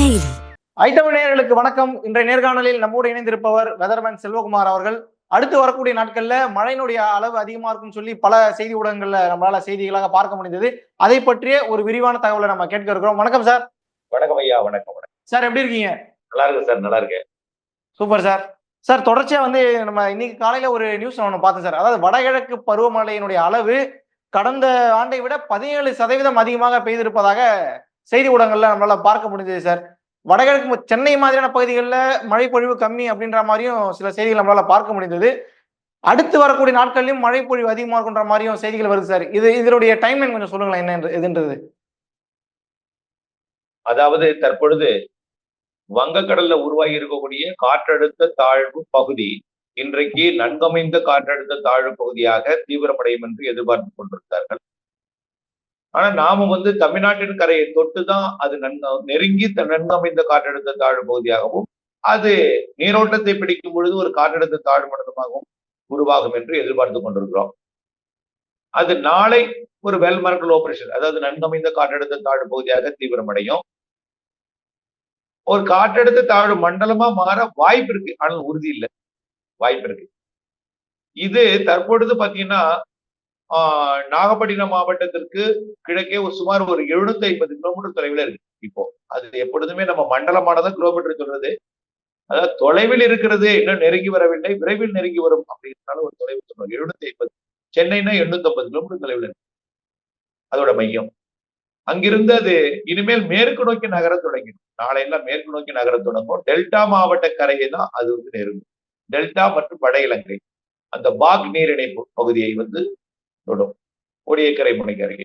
daily. ஐட்டம நேயர்களுக்கு வணக்கம். இன்றைய நேர்காணலில் நம்மோடு இணைந்திருப்பவர் வெதர்மேன் செல்வகுமார் அவர்கள். அடுத்து வரக்கூடிய நாட்கள்ல மழையினுடைய அளவு அதிகமா இருக்கும்னு சொல்லி பல செய்தி ஊடகங்கள்ல நம்மளால செய்திகளாக பார்க்க முடிந்தது. அதை பற்றிய ஒரு விரிவான தகவலை நம்ம கேட்க இருக்கிறோம். வணக்கம் சார் வணக்கம் ஐயா வணக்கம் வணக்கம். சார் எப்படி இருக்கீங்க? நல்லா இருக்கு சார் நல்லா இருக்கு சூப்பர் சார் சார் தொடர்ச்சியா வந்து நம்ம இன்னைக்கு காலையில ஒரு நியூஸ் ஒன்று பார்த்தேன் சார் அதாவது வடகிழக்கு பருவமழையினுடைய அளவு கடந்த ஆண்டை விட பதினேழு சதவீதம் அதிகமாக பெய்திருப்பதாக செய்தி ஊடகங்கள்ல நம்மளால பார்க்க முடிஞ்சது சார் வடகிழக்கு சென்னை மாதிரியான பகுதிகளில் மழைப்பொழிவு கம்மி அப்படின்ற மாதிரியும் சில செய்திகள் நம்மளால பார்க்க முடிந்தது. அடுத்து வரக்கூடிய நாட்கள்லயும் மழைப்பொழிவு பொழிவு அதிகமா இருக்குன்ற மாதிரியும் செய்திகள் வருது சார் இது இதனுடைய டைம் கொஞ்சம் சொல்லுங்களேன் என்ன எதுன்றது? அதாவது தற்பொழுது வங்கக்கடல்ல உருவாகி இருக்கக்கூடிய காற்றழுத்த தாழ்வு பகுதி இன்றைக்கு நன்கமைந்த காற்றழுத்த தாழ்வு பகுதியாக தீவிரமடையும் என்று எதிர்பார்த்து கொண்டிருந்தார்கள் ஆனா நாம வந்து தமிழ்நாட்டின் கரையை தொட்டுதான் அது நன்க நெருங்கி நன்கமைந்த காற்றழுத்த தாழ்வு பகுதியாகவும் அது நீரோட்டத்தை பிடிக்கும் பொழுது ஒரு காற்றழுத்த தாழ்வு மண்டலமாகவும் உருவாகும் என்று எதிர்பார்த்து கொண்டிருக்கிறோம். அது நாளை ஒரு வெல்மரங்கள் ஆபரேஷன் அதாவது நன்கமைந்த காற்றழுத்த தாழ்வு பகுதியாக தீவிரமடையும். ஒரு காற்றழுத்த தாழ்வு மண்டலமா மாற வாய்ப்பு இருக்கு ஆனால் உறுதி இல்லை. வாய்ப்பு இருக்கு. இது தற்பொழுது பாத்தீங்கன்னா நாகப்பட்டினம் மாவட்டத்திற்கு கிழக்கே ஒரு சுமார் ஒரு 750 ஐம்பது கிலோமீட்டர் தொலைவில் இருக்கு இப்போ. அது எப்பொழுதுமே நம்ம மண்டலமானதான் கிலோமீட்டர் சொல்றது. அதாவது தொலைவில் இருக்கிறது இன்னும் நெருங்கி வரவில்லை விரைவில் நெருங்கி வரும் அப்படிங்கிறதுனால ஒரு தொலைவு சொல்றோம். எழுநூத்தி ஐம்பது சென்னைனா எண்ணூத்தி ஐம்பது கிலோமீட்டர் தொலைவில் இருக்கு. அதோட மையம். அங்கிருந்து அது இனிமேல் மேற்கு நோக்கி நகர தொடங்கிடும். நாளையெல்லாம் மேற்கு நோக்கி நகர தொடங்கும். டெல்டா மாவட்ட கரையை தான் அது வந்து நெருங்கும். டெல்டா மற்றும் வட இலங்கை. அந்த பாக் நீரிணைப்பு பகுதியை வந்து தொடும். கோடியக்கரை முனைக்கு அருகே.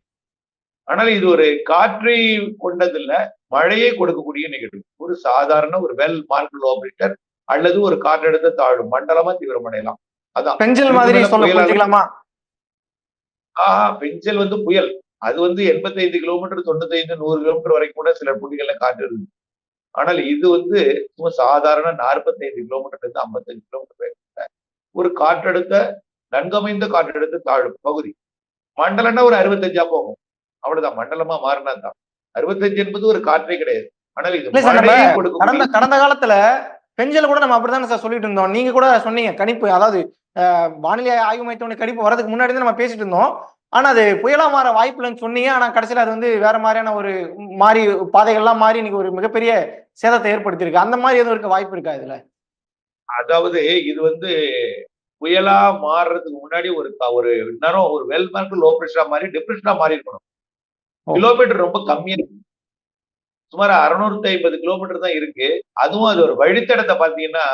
ஆனால் இது ஒரு காற்றை கொண்டதில்ல மழையை கொடுக்கக்கூடிய நிகழ்வு. ஒரு சாதாரண ஒரு வெல் மார்க் லோ ஆபரேட்டர் அல்லது ஒரு காற்றழுத்த தாழ்வு மண்டலமா தீவிரமடையலாம் அதான். பெஞ்சல் மாதிரி ஆஹா பெஞ்சல் வந்து புயல். அது வந்து 85 கிலோமீட்டர் தொண்ணூத்தைந்து நூறு கிலோமீட்டர் வரைக்கும் கூட சில புள்ளிகள்ல காற்று இருக்கு ஆனால் இது வந்து சும்மா சாதாரண 45 கிலோமீட்டர் இருந்து 55 கிலோமீட்டர் ஒரு காற்றழுத்த நன்கமைந்த காற்றழுத்த தாழ்வு பகுதி. மண்டலம்னா ஒரு அறுபத்தஞ்சா போகும். அவ்வளவுதான். மண்டலமா மாறினா தான் அறுபத்தஞ்சு என்பது ஒரு காற்றே கிடையாது. ஆனால் இது கடந்த கடந்த காலத்துல பெஞ்சல் கூட நம்ம அப்படிதானே சார் சொல்லிட்டு இருந்தோம். நீங்க கூட சொன்னீங்க கணிப்பு. அதாவது வானிலை ஆய்வு மையத்தோட கணிப்பு வரதுக்கு முன்னாடி நம்ம பேசிட்டு இருந்தோம். ஆனா அது புயலா மாற வாய்ப்பு இல்லைன்னு சொன்னீங்க. ஆனா கடைசியில அது வந்து வேற மாதிரியான ஒரு மாறி பாதைகள்லாம் மாறி இன்னைக்கு ஒரு மிகப்பெரிய சேதத்தை ஏற்படுத்தியிருக்கு. அந்த மாதிரி எதுவும் இருக்க வாய்ப்பு இருக்கா இதுல? அதாவது இது வந்து புயலா மாறுறதுக்கு முன்னாடி ஒரு ஒரு நேரம் ஒரு வெல் மார்க் லோ பிரஷரா மாறி டிப்ரெஷனா மாறி இருக்கணும். கிலோமீட்டர் ரொம்ப கம்மியா இருக்கு. சுமார் அறுநூத்தி ஐம்பது கிலோமீட்டர் தான் இருக்கு. அதுவும் அது ஒரு வழித்தடத்தை பாத்தீங்கன்னா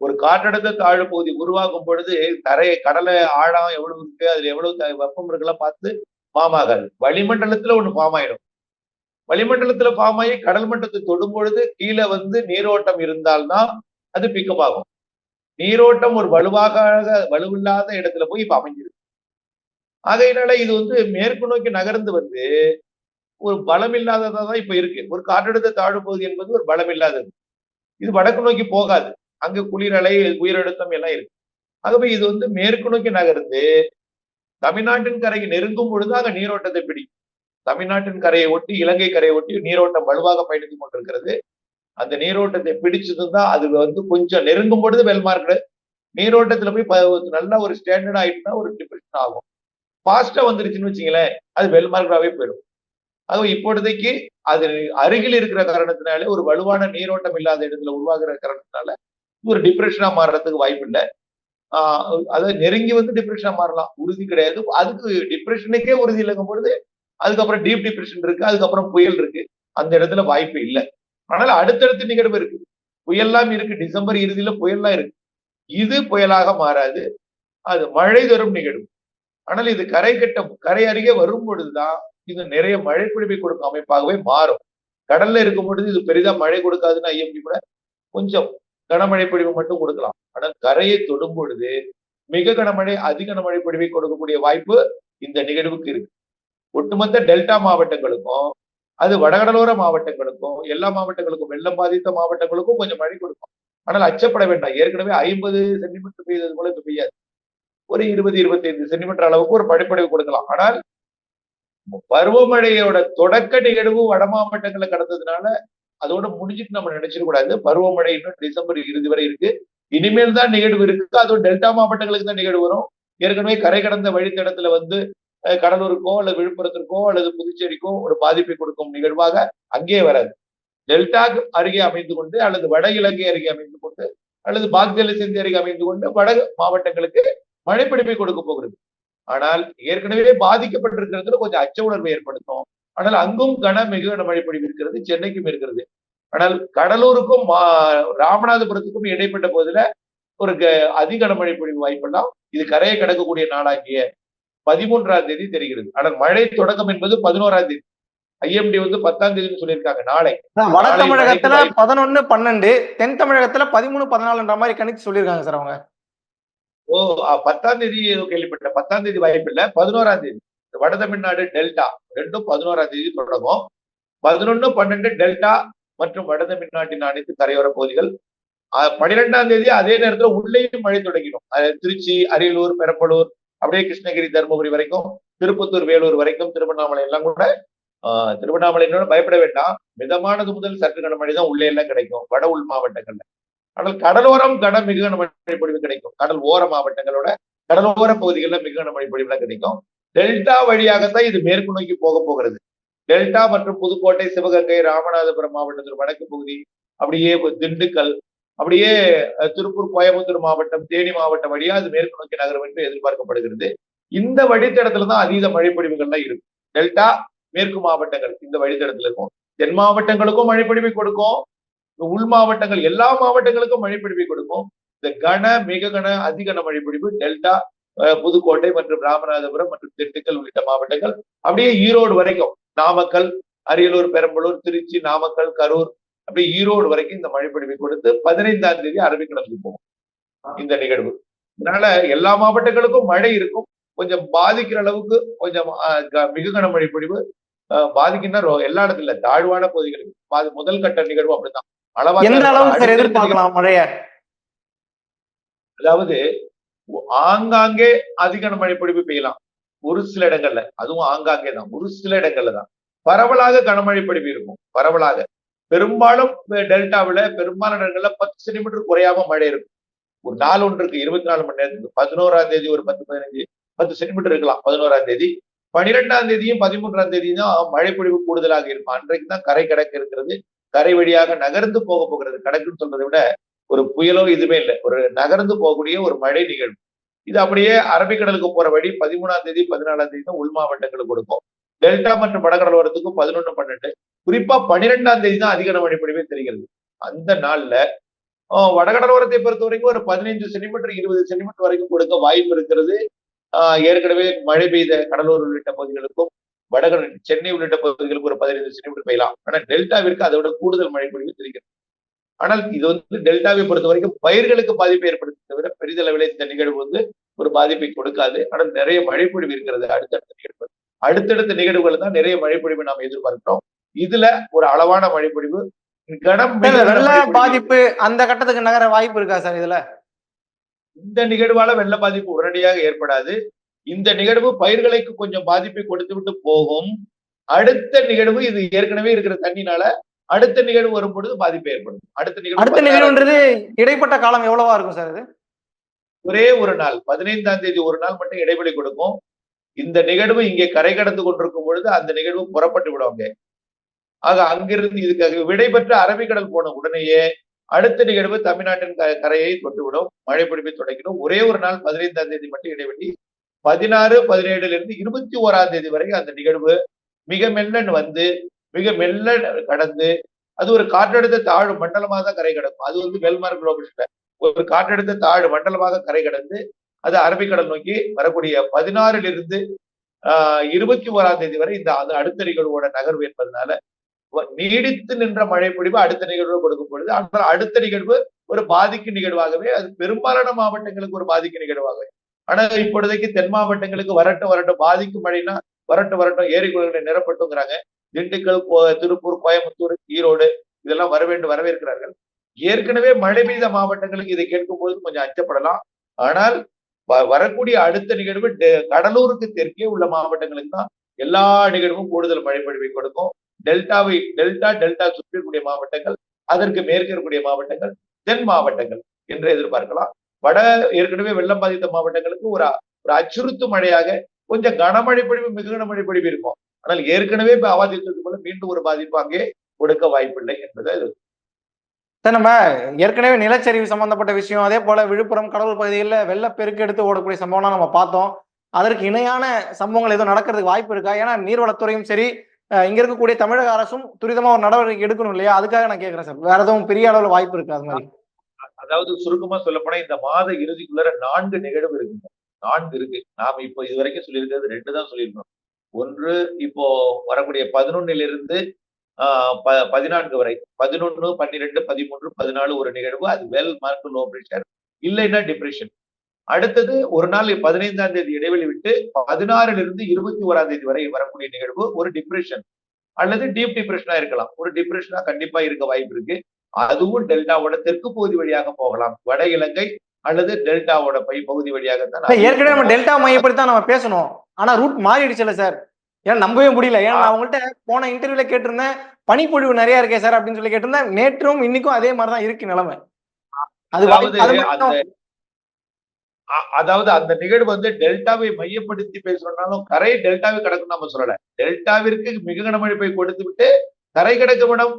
ஒரு காற்றழுத்த தாழ்வு பகுதி உருவாகும் பொழுது தரை கடலை ஆழம் எவ்வளவு இருக்கு அதுல எவ்வளவு வெப்பம் இருக்குலாம் பார்த்து ஃபார்ம் ஆகாது. வளிமண்டலத்துல ஒண்ணு ஃபார்ம் ஆயிடும். வளிமண்டலத்துல ஃபார்ம் ஆகி கடல் மட்டத்தை தொடும் பொழுது கீழே வந்து நீரோட்டம் இருந்தால்தான் அது பிக்கப் ஆகும். நீரோட்டம் ஒரு வலுவாக வலுவில்லாத இடத்துல போய் இப்ப அமைஞ்சிருக்கு. ஆகையினால இது வந்து மேற்கு நோக்கி நகர்ந்து வந்து ஒரு பலம் இல்லாததா தான் இப்ப இருக்கு. ஒரு காற்றழுத்த தாழ்வு பகுதி என்பது ஒரு பலம் இல்லாதது இது வடக்கு நோக்கி போகாது. அங்க குளிரலை உயிரழுத்தம் எல்லாம் இருக்கு. ஆகவே இது வந்து மேற்கு நோக்கி நகர்ந்து தமிழ்நாட்டின் கரையை நெருங்கும் பொழுது அங்க நீரோட்டத்தை பிடிக்கும். தமிழ்நாட்டின் கரையை ஒட்டி இலங்கை கரையை ஒட்டி நீரோட்டம் வலுவாக பயணித்துக் கொண்டிருக்கிறது. அந்த நீரோட்டத்தை பிடிச்சதும் தான் அது வந்து கொஞ்சம் நெருங்கும் பொழுது வெல்மார்க்கு நீரோட்டத்துல போய் நல்ல ஒரு ஸ்டாண்டர்ட் ஆயிட்டுனா ஒரு டிப்ரெஷன் ஆகும். ஃபாஸ்டா வந்துருச்சுன்னு வச்சுங்களேன் அது வெல்மார்க்காவே போயிடும். அதுவும் இப்பொழுதைக்கு அது அருகில் இருக்கிற காரணத்தினாலே ஒரு வலுவான நீரோட்டம் இல்லாத இடத்துல உருவாகிற காரணத்தினால ஒரு டிப்ரெஷனா மாறுறதுக்கு வாய்ப்பு இல்லை. ஆஹ் அதாவது நெருங்கி வந்து டிப்ரெஷனா மாறலாம். உறுதி கிடையாது. அதுக்கு டிப்ரெஷனுக்கே உறுதி இல்லைங்கும் பொழுது அதுக்கப்புறம் டீப் டிப்ரெஷன் இருக்கு அதுக்கப்புறம் புயல் இருக்கு. அந்த இடத்துல வாய்ப்பு இல்லை. ஆனால் அடுத்தடுத்து நிகழ்வு இருக்கு. புயல்லாம் இருக்கு டிசம்பர் இறுதியில புயல்லாம் இருக்கு. இது புயலாக மாறாது. அது மழை தரும் நிகழ்வு. ஆனால் இது கரை கட்டம் கரை அருகே வரும் பொழுதுதான் இது நிறைய மழை பொழிவை கொடுக்கும் அமைப்பாகவே மாறும். கடல்ல இருக்கும் பொழுது இது பெரிதா மழை கொடுக்காதுன்னு ஐஎம்பி கூட கொஞ்சம் கனமழை பொழிவு மட்டும் கொடுக்கலாம். ஆனால் கரையை தொடும் பொழுது மிக கனமழை அதிக கனமழை பொழிவை கொடுக்கக்கூடிய வாய்ப்பு இந்த நிகழ்வுக்கு இருக்கு. ஒட்டுமொத்த டெல்டா மாவட்டங்களுக்கும் அது வடகடலோர மாவட்டங்களுக்கும் எல்லா மாவட்டங்களுக்கும் வெள்ளம் பாதித்த மாவட்டங்களுக்கும் கொஞ்சம் மழை கொடுக்கும். ஆனால் அச்சப்பட வேண்டாம். ஏற்கனவே ஐம்பது சென்டிமீட்டர் பெய்தது போல இப்ப பெய்யாது. ஒரு இருபது இருபத்தைந்து சென்டிமீட்டர் அளவுக்கு ஒரு படிப்படைவு கொடுக்கலாம். ஆனால் பருவமழையோட தொடக்க நிகழ்வு வட மாவட்டங்களை கடந்ததுனால அதோட முடிஞ்சிட்டு நம்ம நினைச்சிடக்கூடாது பருவமழை இன்னும் டிசம்பர் இறுதி வரை இருக்கு. இனிமேல் தான் நிகழ்வு இருக்கு. அதுவும் டெல்டா மாவட்டங்களுக்கு தான் நிகழ்வு வரும். ஏற்கனவே கரை கடந்த வழித்தடத்துல வந்து கடலூருக்கோ அல்லது விழுப்புரத்திற்கோ அல்லது புதுச்சேரிக்கோ ஒரு பாதிப்பை கொடுக்கும் நிகழ்வாக அங்கே வராது. டெல்டாக்கு அருகே அமைந்து கொண்டு அல்லது வட இலங்கை அருகே அமைந்து கொண்டு அல்லது பாக்ஜல சிந்தி அருகே அமைந்து கொண்டு வட மாவட்டங்களுக்கு மழைப்பிடிப்பை கொடுக்க போகிறது. ஆனால் ஏற்கனவே பாதிக்கப்பட்டிருக்கிறதுல கொஞ்சம் அச்ச உணர்வை ஏற்படுத்தும். ஆனால் அங்கும் கன மிக கன மழைப்பொழிவு இருக்கிறது சென்னைக்கும் இருக்கிறது. ஆனால் கடலூருக்கும் மா- ராமநாதபுரத்துக்கும் இடைப்பட்ட போதுல ஒரு க- அதிக கனமழை பொழிவு வாய்ப்பெல்லாம் இது கரையை கடக்கக்கூடிய நாளாகிய பதிமூன்றாம் தேதி தெரிகிறது. ஆனால் மழை தொடக்கம் என்பது பதினோராம் தேதி. ஐஎம்டி வந்து பத்தாம் தேதினு சொல்லியிருக்காங்க. நாளை. வட தமிழகத்துல பதினொன்னு பன்னெண்டு தென் தமிழகத்துல பதிமூணு பதினாலுன்ற மாதிரி கணிச்சு சொல்லியிருக்காங்க சார் அவங்க. ஓ பத்தாம் தேதி கேள்விப்பட்டேன். பத்தாம் தேதி வாய்ப்பு இல்ல. பதினோராம் தேதி. வட தமிழ்நாடு டெல்டா. ரெண்டும் பதினோராம் தேதி தொடங்கும். பதினொன்னு பன்னெண்டு டெல்டா மற்றும் வட தமிழ்நாட்டின் அனைத்து கரையோர பகுதிகள். அ, பன்னிரெண்டாம் தேதி அதே நேரத்துல உள்ளேயும் மழை தொடங்கிடும். திருச்சி அரியலூர் பெரம்பலூர் அப்படியே கிருஷ்ணகிரி தருமபுரி வரைக்கும் திருப்பத்தூர் வேலூர் வரைக்கும் திருவண்ணாமலை எல்லாம் கூட ஆஹ் திருவண்ணாமலை பயப்பட வேண்டாம். மிதமானது முதல் சற்று கனமழை தான் உள்ளே எல்லாம் கிடைக்கும். வட உள் மாவட்டங்கள்ல. ஆனால் கடலோரம் கன மிக கனமழை பொழிவு கிடைக்கும். கடல் ஓர மாவட்டங்களோட கடலோர பகுதிகளில் மிக கனமழை பொழிவுலாம் கிடைக்கும். டெல்டா வழியாகத்தான் இது மேற்கு நோக்கி போக போகிறது. டெல்டா மற்றும் புதுக்கோட்டை சிவகங்கை ராமநாதபுரம் மாவட்டத்தில் வடக்கு பகுதி அப்படியே திண்டுக்கல் அப்படியே திருப்பூர் கோயம்புத்தூர் மாவட்டம் தேனி மாவட்டம் வழியா அது மேற்கு நோக்கி நகரும் என்று எதிர்பார்க்கப்படுகிறது. இந்த வழித்தடத்துல தான் அதீத மழைப்பொழிவுகள்லாம் இருக்கும். டெல்டா மேற்கு மாவட்டங்கள் இந்த வழித்தடத்துல இருக்கும். தென் மாவட்டங்களுக்கும் மழைப்பொழிவை கொடுக்கும். உள் மாவட்டங்கள் எல்லா மாவட்டங்களுக்கும் மழைப்பொழிவை கொடுக்கும். இந்த கன மிக கன அதிகன மழைப்பொழிவு டெல்டா புதுக்கோட்டை மற்றும் ராமநாதபுரம் மற்றும் திண்டுக்கல் உள்ளிட்ட மாவட்டங்கள். அப்படியே ஈரோடு வரைக்கும் நாமக்கல் அரியலூர் பெரம்பலூர் திருச்சி நாமக்கல் கரூர் அப்படியே ஈரோடு வரைக்கும் இந்த மழைப்பொழிவை கொடுத்து பதினைந்தாம் தேதி அரபிக்கடலுக்கு போகும் இந்த நிகழ்வு. அதனால எல்லா மாவட்டங்களுக்கும் மழை இருக்கும். கொஞ்சம் பாதிக்கிற அளவுக்கு கொஞ்சம் மிக கனமழை பொழிவு பாதிக்கின்ற ரொ- எல்லா இடத்துல தாழ்வான பகுதிகளுக்கு முதல் கட்ட நிகழ்வு அப்படிதான் அளவா எந்த தான் அளவுக்கு சார் அடுத்தடுத்த எதிர்பார்க்கலாம் மழைய? அதாவது ஆங்காங்கே அதிக மழை பொழிவு பெய்யலாம். ஒரு சில இடங்கள்ல. அதுவும் ஆங்காங்கே தான். ஒரு சில இடங்கள்ல தான். பரவலாக கனமழை பொழிவு இருக்கும். பரவலாக. பெரும்பாலும் டெல்டாவில் பெரும்பாலான இடங்கள்ல பத்து சென்டிமீட்டர் குறையாம மழை இருக்கும். ஒரு நாள் ஒன்றுக்கு இருபத்தி நாலு மணி நேரத்துக்கு. பதினோராம் தேதி ஒரு பத்து பதினஞ்சு பத்து சென்டிமீட்டர் இருக்கலாம் பதினோராம் தேதி. பனிரெண்டாம் தேதியும் பதிமூன்றாம் தேதியும் தான் மழை பொழிவு கூடுதலாக இருக்கும். அன்றைக்கு தான் கரை கடக்க இருக்கிறது. கரை வழியாக நகர்ந்து போக போகிறது. கடக்குன்னு சொல்றதை விட ஒரு புயலோ இதுவே இல்லை. ஒரு நகர்ந்து போகக்கூடிய ஒரு மழை நிகழ்வு இது அப்படியே அரபிக்கடலுக்கு போற வழி பதிமூணாம் தேதி பதினாலாம் தேதி தான் உள் மாவட்டங்களுக்கு கொடுக்கும். டெல்டா மற்றும் வடகடலோரத்துக்கும் பதினொன்று பன்னெண்டு. குறிப்பா பன்னிரெண்டாம் தேதி தான் அதிக மழை தெரிகிறது. அந்த நாள்ல வடகடலோரத்தை பொறுத்த வரைக்கும் ஒரு பதினைஞ்சு சென்டிமீட்டர் இருபது சென்டிமீட்டர் வரைக்கும் கொடுக்க வாய்ப்பு இருக்கிறது. ஆஹ் ஏற்கனவே மழை பெய்த கடலூர் உள்ளிட்ட பகுதிகளுக்கும் வடகடல் சென்னை உள்ளிட்ட பகுதிகளுக்கு ஒரு பதினைந்து சென்டிமீட்டர் பெய்யலாம். ஆனா டெல்டாவிற்கு அதை விட கூடுதல் மழை பொழிவு தெரிகிறது. ஆனால் இது வந்து டெல்டாவை பொறுத்த வரைக்கும் பயிர்களுக்கு பாதிப்பை ஏற்படுத்த தவிர பெரிதளவில் இந்த நிகழ்வு வந்து ஒரு பாதிப்பை கொடுக்காது. ஆனால் நிறைய மழைப்பொழிவு இருக்கிறது அடுத்தடுத்த நிகழ்வு அடுத்தடுத்த நிகழ்வுகள் தான் நிறைய மழைப்பொழிவு நாம் எதிர்பார்க்கிறோம். இதுல ஒரு அளவான மழைப்பொழிவு கனம் வெள்ள. பாதிப்பு அந்த கட்டத்துக்கு நகர வாய்ப்பு இருக்கா சார் இதுல? இந்த நிகழ்வால வெள்ள பாதிப்பு உடனடியாக ஏற்படாது. இந்த நிகழ்வு பயிர்களுக்கு கொஞ்சம் பாதிப்பை கொடுத்து விட்டு போகும். அடுத்த நிகழ்வு இது ஏற்கனவே இருக்கிற தண்ணினால அடுத்த நிகழ்வு வரும் பொழுது பாதிப்பு ஏற்படும். அடுத்த நிகழ்வு அடுத்த நிகழ்வுன்றது இடைப்பட்ட காலம் எவ்வளவா இருக்கும் சார் இது? ஒரே ஒரு நாள் பதினைந்தாம் தேதி ஒரு நாள் மட்டும் இடைவெளி கொடுக்கும். இந்த நிகழ்வு இங்கே கரை கடந்து கொண்டிருக்கும் பொழுது அந்த நிகழ்வு புறப்பட்டு விடுவாங்க ஆக அங்கிருந்து இதுக்கு விடைபெற்ற அரபிக்கடல் போன உடனேயே அடுத்த நிகழ்வு தமிழ்நாட்டின் க- கரையை தொட்டுவிடும். மழை பிடிப்பை தொடங்கிடும். ஒரே ஒரு நாள் பதினைந்தாம் தேதி மட்டும் இடைவெளி. பதினாறு பதினேழுல இருந்து இருபத்தி ஓராம் தேதி வரைக்கும் அந்த நிகழ்வு மிக மெல்ல வந்து மிக மெல்ல கடந்து அது ஒரு காற்றெடுத்த தாழ் மண்டலமாக தான் கரை கடக்கும். அது வந்து வெல்மார்க் குளோபல் ஒரு காற்றெடுத்த தாழ் மண்டலமாக கரை கடந்து அது அரபிக்கடல் நோக்கி வரக்கூடிய பதினாறில் இருந்து ஆஹ் இருபத்தி ஓராம் தேதி வரை இந்த அடுத்த நிகழ்வோட நகர்வு என்பதனால நீடித்து நின்ற மழை பொழிவு அடுத்த நிகழ்வு கொடுக்கும் பொழுது ஆனால் அடுத்த நிகழ்வு ஒரு பாதிக்கும் நிகழ்வாகவே அது பெரும்பாலான மாவட்டங்களுக்கு ஒரு பாதிக்கு நிகழ்வாகவே. ஆனா இப்பொழுதைக்கு தென் மாவட்டங்களுக்கு வரட்டும் வரட்டும் பாதிக்கும் மழைனா வரட்டும் வரட்டும் ஏரி குளங்களை நிரப்பட்டுங்கிறாங்க. திண்டுக்கல் கோ- திருப்பூர் கோயம்புத்தூர் ஈரோடு இதெல்லாம் வரவேண்டு வரவேற்கிறார்கள். ஏற்கனவே மழை பெய்த மாவட்டங்களுக்கு இதை கேட்கும் பொழுது கொஞ்சம் அச்சப்படலாம். ஆனால் வரக்கூடிய அடுத்த நிகழ்வு டெ- கடலூருக்கு தெற்கே உள்ள மாவட்டங்களுக்கு தான் எல்லா நிகழ்வும் கூடுதல் மழை பொழிவை கொடுக்கும். டெல்டாவை டெல்டா டெல்டா சுற்றி மாவட்டங்கள் அதற்கு மேற்கக்கூடிய மாவட்டங்கள் தென் மாவட்டங்கள் என்று எதிர்பார்க்கலாம். வட ஏற்கனவே வெள்ளம் பாதித்த மாவட்டங்களுக்கு ஒரு ஒரு அச்சுறுத்து மழையாக கொஞ்சம் கனமழை பொழிவு மிக கனமழை பொழிவு இருக்கும். ஆனால் ஏற்கனவே பாதித்தது போல மீண்டும் ஒரு பாதிப்பு அங்கே கொடுக்க வாய்ப்பில்லை என்பதை சார் நம்ம ஏற்கனவே நிலச்சரிவு சம்பந்தப்பட்ட விஷயம் அதே போல விழுப்புரம் கடலூர் பகுதிகளில் வெள்ளப்பெருக்கு எடுத்து ஓடக்கூடிய சம்பவம்லாம் நம்ம பார்த்தோம். அதற்கு இணையான சம்பவங்கள் எதுவும் நடக்கிறதுக்கு வாய்ப்பு இருக்கா? ஏன்னா நீர்வளத்துறையும் சரி இங்க இருக்கக்கூடிய தமிழக அரசும் துரிதமா ஒரு நடவடிக்கை எடுக்கணும் இல்லையா? அதுக்காக நான் கேட்கிறேன் சார். வேற எதுவும் பெரிய அளவுல வாய்ப்பு இருக்கு அது மாதிரி? அதாவது சுருக்கமா சொல்ல போனா இந்த மாத இறுதிக்குள்ள நான்கு நிகழ்வு இருக்குங்க. நான்கு இருக்கு. நாம இப்போ இது வரைக்கும் சொல்லியிருக்கிறது ரெண்டு தான் சொல்லியிருக்கோம். ஒன்று இப்போ வரக்கூடிய பதினொன்னுல இருந்து பதினான்கு வரை. பதினொன்னு பன்னிரெண்டு பதிமூன்று பதினாலு ஒரு நிகழ்வு. அது வெல் மார்க் லோ பிரஷர் இல்லைன்னா டிப்ரெஷன் அடுத்தது ஒரு நாள் பதினைந்தாம் தேதி இடைவெளி விட்டு பதினாறுல இருந்து இருபத்தி ஓராம் தேதி வரை வரக்கூடிய நிகழ்வு ஒரு டிப்ரெஷன் அல்லது டீப் டிப்ரெஷனா இருக்கலாம். ஒரு டிப்ரெஷனா கண்டிப்பா இருக்க வாய்ப்பு இருக்கு. அதுவும் டெல்டாவோட தெற்கு பகுதி வழியாக போகலாம். வட இலங்கை அல்லது டெல்டாவோட பை பகுதி வழியாக தான் ஏற்கனவே நம்ம டெல்டா மையப்படி தான் நம்ம பேசணும். ஆனா ரூட் மாறிடுச்சுல சார். ஏன்னா நம்பவே முடியல. ஏன்னா நான் அவங்கள்ட்ட போன இன்டர்வியூல கேட்டிருந்தேன் பனிப்பொழிவு நிறைய இருக்கே சார் அப்படின்னு சொல்லி கேட்டிருந்தேன். நேற்றும் இன்னைக்கும் அதே மாதிரி தான் இருக்கு நிலைமை. அது அதாவது அது அந்த நிகழ்வு வந்து டெல்டாவை மையப்படுத்தி பேசுறோம்னாலும் கரை டெல்டாவை கடக்கும் நம்ம சொல்லல. டெல்டாவிற்கு மிக கனமழை போய் கொடுத்து விட்டு கரை கடக்கும் இடம்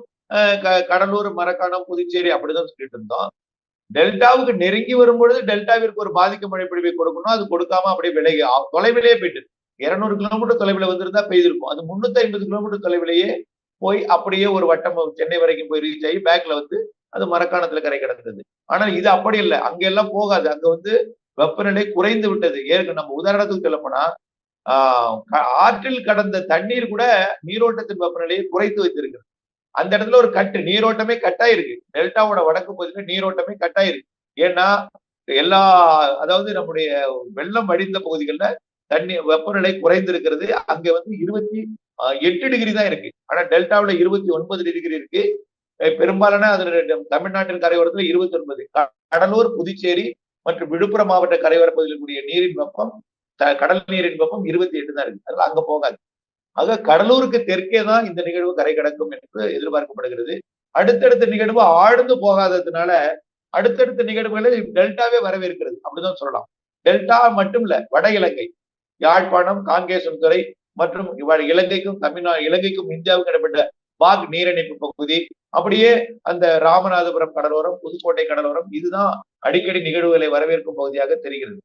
கடலூர் மரக்காணம் புதுச்சேரி அப்படிதான் சொல்லிட்டு இருந்தோம். டெல்டாவுக்கு நெருங்கி வரும்பொழுது டெல்டாவிற்கு ஒரு பாதிக்கும் மழை பொழிவை கொடுக்கணும். அது கொடுக்காம அப்படியே விலகி அ- தொலைவிலே போயிட்டு இருநூறு கிலோமீட்டர் தொலைவில் வந்திருந்தா பெய்திருக்கும். அது முன்னூத்தி ஐம்பது கிலோமீட்டர் தொலைவிலேயே போய் அப்படியே ஒரு வட்டம் சென்னை வரைக்கும் போய் ரீச் ஆகி பேக்ல வந்து அது மரக்காணத்துல கரை கிடந்தது. ஆனால் இது அப்படி இல்லை. அங்கெல்லாம் போகாது. அங்க வந்து வெப்பநிலை குறைந்து விட்டது. ஏற்க நம்ம உதாரணத்துக்கு சொல்ல போனா ஆற்றில் கடந்த தண்ணீர் கூட நீரோட்டத்தின் வெப்பநிலையை குறைத்து வைத்திருக்கிறது. அந்த இடத்துல ஒரு கட்டு நீரோட்டமே கட்டாயிருக்கு. டெல்டாவோட வடக்கு பகுதியில நீரோட்டமே கட்டாயிருக்கு. ஏன்னா எல்லா அதாவது நம்முடைய வெள்ளம் வடிந்த பகுதிகளில் தண்ணி வெப்பநிலை குறைந்திருக்கிறது. அங்க வந்து இருபத்தி ஆஹ், எட்டு டிகிரி தான் இருக்கு. ஆனா டெல்டாவுல இருபத்தி ஒன்பது டிகிரி இருக்கு. பெரும்பாலான அது தமிழ்நாட்டின் கரையோரத்துல இருபத்தி ஒன்பது கடலூர் புதுச்சேரி மற்றும் விழுப்புரம் மாவட்ட கரையோர பகுதியில் கூடிய நீரின் வெப்பம் கடல் நீரின் வெப்பம் இருபத்தி எட்டு தான் இருக்கு. அதனால அங்க போகாது. ஆக கடலூருக்கு தெற்கே தான் இந்த நிகழ்வு கரை கடக்கும் என்று எதிர்பார்க்கப்படுகிறது. அடுத்தடுத்த நிகழ்வு ஆழ்ந்து போகாததுனால அடுத்தடுத்த நிகழ்வுகளை டெல்டாவே வரவேற்கிறது. அப்படிதான் சொல்லலாம். டெல்டா மட்டும் இல்ல வட இலங்கை. யாழ்ப்பாணம் காங்கேசன்துறை மற்றும் இலங்கைக்கும் தமிழ்நாடு இலங்கைக்கும் இந்தியாவுக்கும் இடைப்பட்ட பாக் நீரிணைப்பு பகுதி. அப்படியே அந்த ராமநாதபுரம் கடலோரம் புதுக்கோட்டை கடலோரம் இதுதான் அடிக்கடி நிகழ்வுகளை வரவேற்கும் பகுதியாக தெரிகிறது.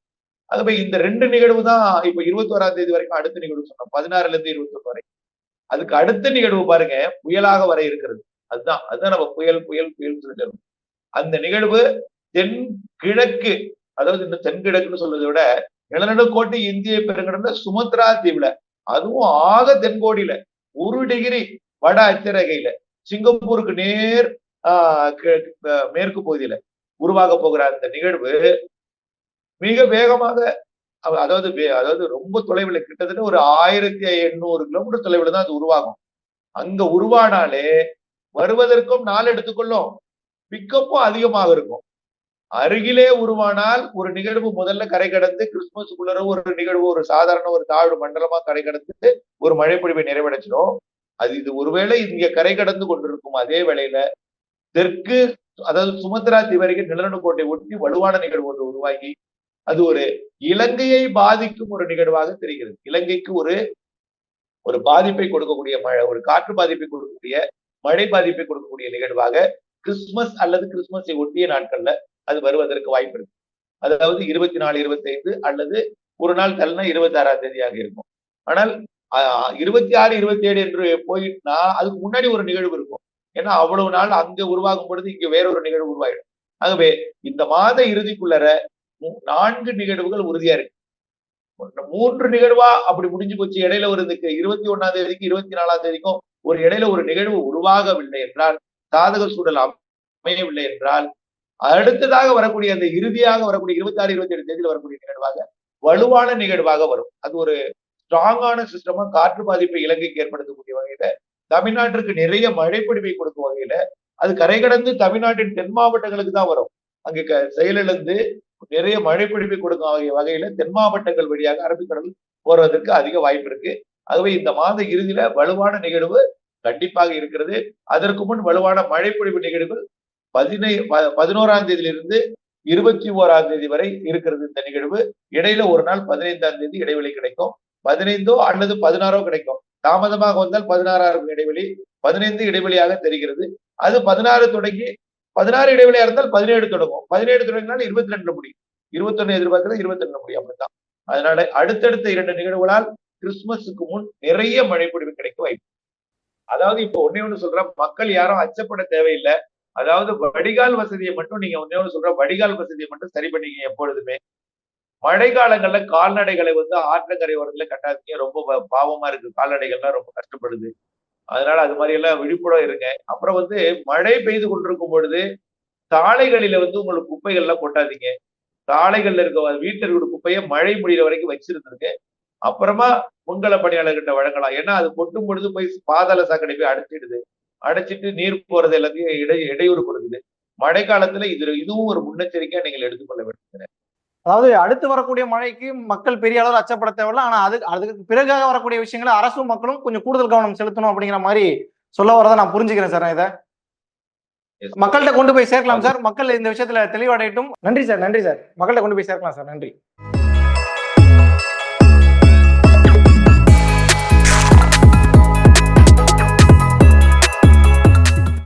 அதுபோய் இந்த ரெண்டு நிகழ்வு தான் இப்ப இருபத்தி ஓராம் தேதி வரைக்கும் அடுத்த நிகழ்வு சொன்னோம். பதினாறுல இருந்து இருபத்தி ஒன்று வரை. அதுக்கு அடுத்த நிகழ்வு பாருங்க புயலாக வர இருக்கிறது. அதுதான் அதுதான் நம்ம புயல் புயல் புயல் சொல்லிட்டு அந்த நிகழ்வு தென் கிழக்கு அதாவது இந்த தென்கிழக்குன்னு சொல்றதை விட நிலநடுக்கோட்டை இந்திய பெருங்கடல்ல சுமத்ரா தீவுல. அதுவும் ஆக தென்கோடியில. ஒரு டிகிரி வட அச்சரகையில சிங்கப்பூருக்கு நேர் மேற்கு பகுதியில உருவாக போகிற அந்த நிகழ்வு மிக வேகமாக அதாவது அதாவது ரொம்ப தொலைவில் கிட்டத்தட்ட ஒரு ஆயிரத்தி எண்ணூறு கிலோமீட்டர் தொலைவில் தான் அது உருவாகும். அங்க உருவானாலே வருவதற்கும் நாள் எடுத்துக்கொள்ளும். பிக்கப்பும் அதிகமாக இருக்கும். அருகிலே உருவானால் ஒரு நிகழ்வு முதல்ல கரை கடந்து கிறிஸ்துமஸுக்குள்ள ஒரு நிகழ்வு ஒரு சாதாரண ஒரு தாழ்வு மண்டலமா கரை கடந்து ஒரு மழைப்பொழிவை நிறைவடைச்சிடும் அது இது ஒருவேளை இங்க கரை கடந்து கொண்டிருக்கும் அதே வேளையில தெற்கு அதாவது சுமத்ரா திவரைக்கு நிலநடுக்கோட்டை ஒட்டி வலுவான நிகழ்வு ஒன்று உருவாகி அது ஒரு இலங்கையை பாதிக்கும் ஒரு நிகழ்வாக தெரிகிறது. இலங்கைக்கு ஒரு ஒரு பாதிப்பை கொடுக்கக்கூடிய மழை ஒரு காற்று பாதிப்பை கொடுக்கக்கூடிய மழை பாதிப்பை கொடுக்கக்கூடிய நிகழ்வாக கிறிஸ்துமஸ் அல்லது கிறிஸ்துமஸை ஒட்டிய நாட்கள்ல அது வருவதற்கு வாய்ப்பு இருக்கு. அதாவது இருபத்தி நாலு இருபத்தைந்து அல்லது ஒரு நாள் தள்ளினா இருபத்தி ஆறாம் தேதியாக இருக்கும். ஆனால் இருபத்தி ஆறு இருபத்தி ஏழு என்று போயிட்டுனா அதுக்கு முன்னாடி ஒரு நிகழ்வு இருக்கும். ஏன்னா அவ்வளவு நாள் அங்க உருவாகும் பொழுது இங்க வேறொரு நிகழ்வு உருவாயிடும். ஆகவே இந்த மாத இறுதிக்குள்ளர மூ- நான்கு நிகழ்வுகள் உறுதியா இருக்கு. மூன்று நிகழ்வா அப்படி முடிஞ்சு போச்சு இடையில ஒரு இதுக்கு இருபத்தி ஒன்னாம் தேதிக்கு இருபத்தி நாலாம் தேதிக்கும் ஒரு இடையில ஒரு நிகழ்வு உருவாகவில்லை என்றால் சாதக சூழல் அமையவில்லை என்றால் அடுத்ததாக வரக்கூடிய அந்த இறுதியாக வரக்கூடிய இருபத்தி ஆறு இருபத்தி ஏழு தேதியில் வரக்கூடிய நிகழ்வாக வலுவான நிகழ்வாக வரும். அது ஒரு ஸ்ட்ராங்கான சிஸ்டமா காற்று பாதிப்பை இலங்கைக்கு ஏற்படுத்தக்கூடிய வகையில தமிழ்நாட்டிற்கு நிறைய மழைப்பிடிவை கொடுக்கும் வகையில அது கரை கடந்து தமிழ்நாட்டின் தென் மாவட்டங்களுக்கு தான் வரும். அங்கு க- செயலிழந்து நிறைய மழைப்பிடிப்பை கொடுக்கும் வகை- வகையில தென் மாவட்டங்கள் வழியாக அரபிக்கடல் போறதற்கு அதிக வாய்ப்பு இருக்கு. ஆகவே இந்த மாத இறுதியில வலுவான நிகழ்வு கண்டிப்பாக இருக்கிறது. அதற்கு முன் வலுவான மழைப்பொழிவு நிகழ்வுகள் பதினை பதினோராம் தேதியிலிருந்து இருபத்தி ஓராம் தேதி வரை இருக்கிறது இந்த நிகழ்வு. இடையில ஒரு நாள் பதினைந்தாம் தேதி இடைவெளி கிடைக்கும். பதினைந்தோ அல்லது பதினாறோ கிடைக்கும். தாமதமாக வந்தால் பதினாறாயிரம் இடைவெளி பதினைந்து இடைவெளியாக தெரிகிறது. அது பதினாறு தொடங்கி பதினாறு இடைவெளியா இருந்தால் பதினேழு தொடங்கும். பதினேழு தொடங்கினால் இருபத்தி ரெண்டு முடியும். இருபத்தொன்னு எதிர்பார்க்கறது இருபத்தி ரெண்டு முடியும் அப்படித்தான். அதனால அடுத்தடுத்த இரண்டு நிகழ்வுகளால் கிறிஸ்துமஸுக்கு முன் நிறைய மழைப்பொழிவு கிடைக்க வாய்ப்பு. அதாவது இப்போ ஒன்னே ஒண்ணு சொல்றேன். மக்கள் யாரும் அச்சப்பட தேவையில்லை. அதாவது வடிகால் வசதியை மட்டும் நீங்க ஒன்னே சொல்ற வடிகால் வசதியை மட்டும் சரி பண்ணிக்க எப்பொழுதுமே. மழை காலங்கள்ல கால்நடைகளை வந்து ஆற்றங்கரை ஓரத்துல கட்டாதீங்க. ரொம்ப பாவமா இருக்கு. கால்நடைகள்லாம் ரொம்ப கஷ்டப்படுது. அதனால அது மாதிரி எல்லாம் விழிப்புணர்வு இருங்க. அப்புறம் வந்து மழை பெய்து கொண்டிருக்கும் பொழுது சாலைகளில வந்து உங்களுக்கு குப்பைகள்லாம் கொட்டாதீங்க. சாலைகள்ல இருக்க வீட்டில் இருக்கிற குப்பையை மழை முடிகிற வரைக்கும் வச்சிருந்துருக்கு அப்புறமா முன்கள பணியாளர்கிட்ட வழங்கலாம். ஏன்னா அது கொட்டும் பொழுது போய் பாதாள சாக்கடை போய் அடைச்சிடுது. அடைச்சிட்டு நீர் போறது எல்லாத்தையும் இடை இடையூறு கொடுக்குது. மழை காலத்துல இது இதுவும் ஒரு முன்னெச்சரிக்கையா நீங்கள் எடுத்துக்கொள்ள வேண்டும் அதாவது அடுத்து வரக்கூடிய மழைக்கு மக்கள் பெரிய அளவில் அச்சப்பட தேவையில்ல. ஆனா அது அதுக்கு பிறகாக வரக்கூடிய விஷயங்களை அரசும் மக்களும் கொஞ்சம் கூடுதல் கவனம் செலுத்தணும் அப்படிங்கிற மாதிரி சொல்ல வரதை நான் புரிஞ்சுக்கிறேன் சார் இதை. மக்கள்கிட்ட கொண்டு போய் சேர்க்கலாம் சார். மக்கள் இந்த விஷயத்துல தெளிவடையட்டும். நன்றி சார் நன்றி சார். மக்கள்கிட்ட கொண்டு போய் சேர்க்கலாம் சார். நன்றி.